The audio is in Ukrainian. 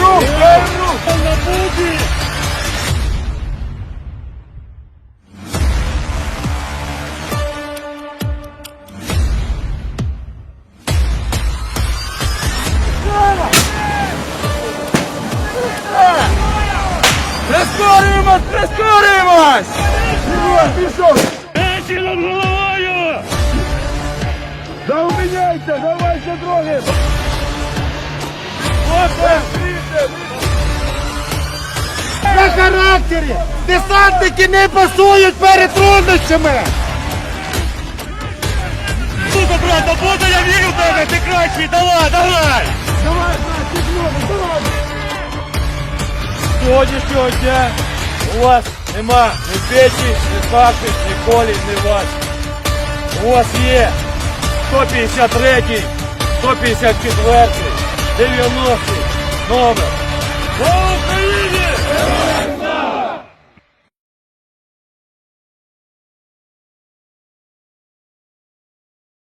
рух, рух! Прискорюємось! Прискорюємось! Пішов! Печі над головою! Зауміняйся! Давай ще трохи! Характері! Десантники не пасують перед труднощами! Сука, брат, да буду я вірю в тебе, ти кращий, давай, давай! Давай, брат, підлогу, давай! Сьогоднішнього дня у вас нема ні печі, ні саші, ні колі, ні вас. У вас є 153, 154, 90 номер. Слава Україні!